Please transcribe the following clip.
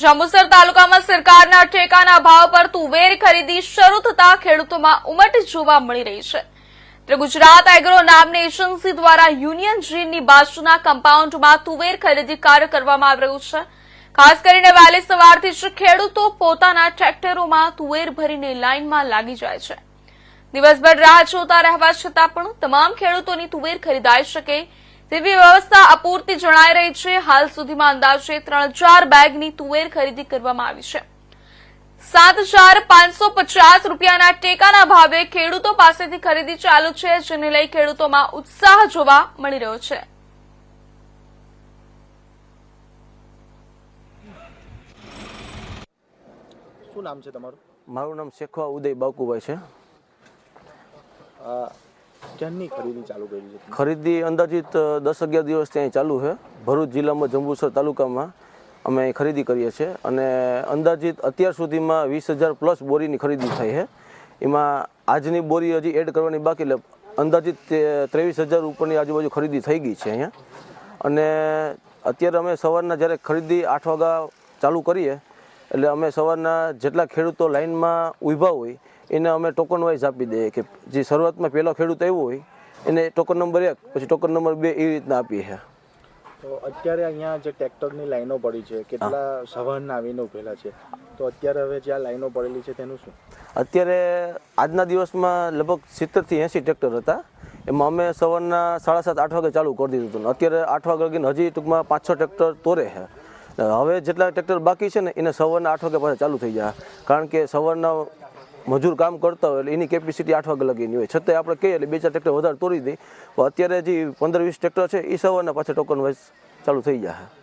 જંબુસર તાલુકામાં સરકારના ટેકાના ભાવ પર તુવેર ખરીદી શરૂ થતા ખેડૂતોમાં ઉમટ જોવા મળી રહી છે. ગુજરાત એગ્રો નામની એજન્સી દ્વારા યુનિયન જીનની બાજુના કમ્પાઉન્ડમાં તુવેર ખરીદી કાર્ય કરવામાં આવી રહ્યું છે. ખાસ કરીને વહેલી સવારથી જ ખેડૂતો પોતાના ટ્રેક્ટરોમાં તુવેર ભરીને લાઇનમાં લાગી જાય છે. દિવસભર રાહ જોતા રહેવા છતાં પણ તમામ ખેડૂતોની તુવેર ખરીદાઈ શકે તેવી વ્યવસ્થા અપૂરતી જણાઈ રહી છે. હાલ સુધીમાં અંદાજે ત્રણ ચાર બેગની તુવેર ખરીદી કરવામાં આવી છે. સાત હજાર પાંચસો પચાસ રૂપિયાના ટેકાના ભાવે ખેડૂતો પાસેથી ખરીદી ચાલુ છે જેને લઈ ખેડૂતોમાં ઉત્સાહ જોવા મળી રહ્યો છે. શું નામ છે તમારું? મારું નામ શેખવા ઉદય બાકુભાઈ છે. ખરીદી અંદાજિત દસ અગિયાર દિવસથી અહીં ચાલુ છે. ભરૂચ જિલ્લામાં, જંબુસર તાલુકામાં અમે અહીં ખરીદી કરીએ છીએ અને અંદાજિત અત્યાર સુધીમાં વીસ હજાર પ્લસ બોરીની ખરીદી થઈ છે. એમાં આજની બોરી હજી એડ કરવાની બાકી એટલે અંદાજિત ત્રેવીસ હજાર ઉપરની આજુબાજુ ખરીદી થઈ ગઈ છે અહીંયા. અને અત્યારે અમે સવારના જ્યારે ખરીદી આઠ વાગ્યા ચાલુ કરીએ એટલે અમે સવારના જેટલા ખેડૂતો લાઇનમાં ઊભા હોય એને અમે ટોકન વાઇઝ આપી દઈએ કે જે શરૂઆતમાં પહેલો ખેડૂત આવ્યો હોય એને ટોકન નંબર એક પછી ટોકન નંબર બે એ રીતના આપીએ છીએ તો અત્યારે અહીંયા જે ટ્રેક્ટરની લાઈનો પડી છે કેટલા સવારના આવીને ઉભેલા છે? તો અત્યારે હવે જે આ લાઈનો પડેલી છે તેનું શું? અત્યારે આજના દિવસમાં લગભગ સિત્તેરથી એંસી ટ્રેક્ટર હતા. એમાં અમે સવારના સાડા સાત આઠ વાગે ચાલુ કરી દીધું હતું. અત્યારે આઠ વાગે લગીને હજી ટૂંકમાં પાંચ છ ટ્રેક્ટર તોરે છે હવે જેટલા ટ્રેક્ટર બાકી છે ને, એને સવારના આઠ વાગે પાછા ચાલુ થઈ જાય. કારણ કે સવારના મજૂર કામ કરતા હોય એટલે એની કેપેસિટી આઠ વાગે લગીની હોય. છતાં આપણે કહીએ એટલે બે ચાર ટ્રેક્ટર વધારે તોડી દઈએ અત્યારે જે પંદર વીસ ટ્રેક્ટર છે એ સવારના પાછા ટોકન વાઇઝ ચાલુ થઈ જાય.